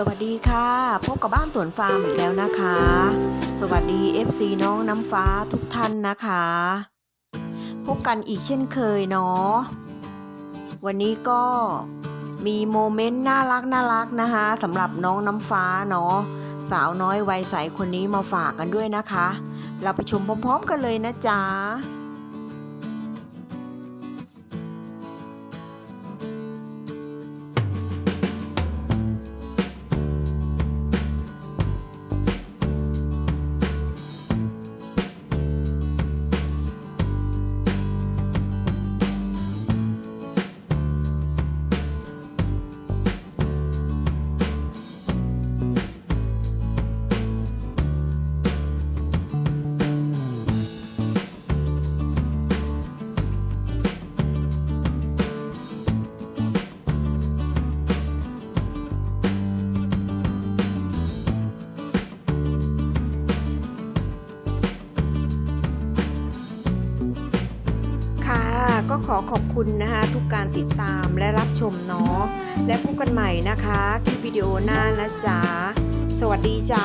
สวัสดีค่ะ พบกับบ้านสวนฟาร์มอีกแล้วนะคะ สวัสดี FC น้องน้ำฟ้าทุกท่านนะคะ พบกันอีกเช่นเคยเนาะวันนี้ก็มีโมเมนต์น่ารักน่ารักนะคะสำหรับน้องน้ำฟ้าเนาะสาวน้อยวัยใสคนนี้มาฝากกันด้วยนะคะ เราไปชมพร้อมๆกันเลยนะจ๊ะ ก็ขอขอบคุณนะคะทุกการติดตามและรับชมเนาะและพบกันใหม่นะคะคลิปวิดีโอหน้านะจ๊ะสวัสดีจ้า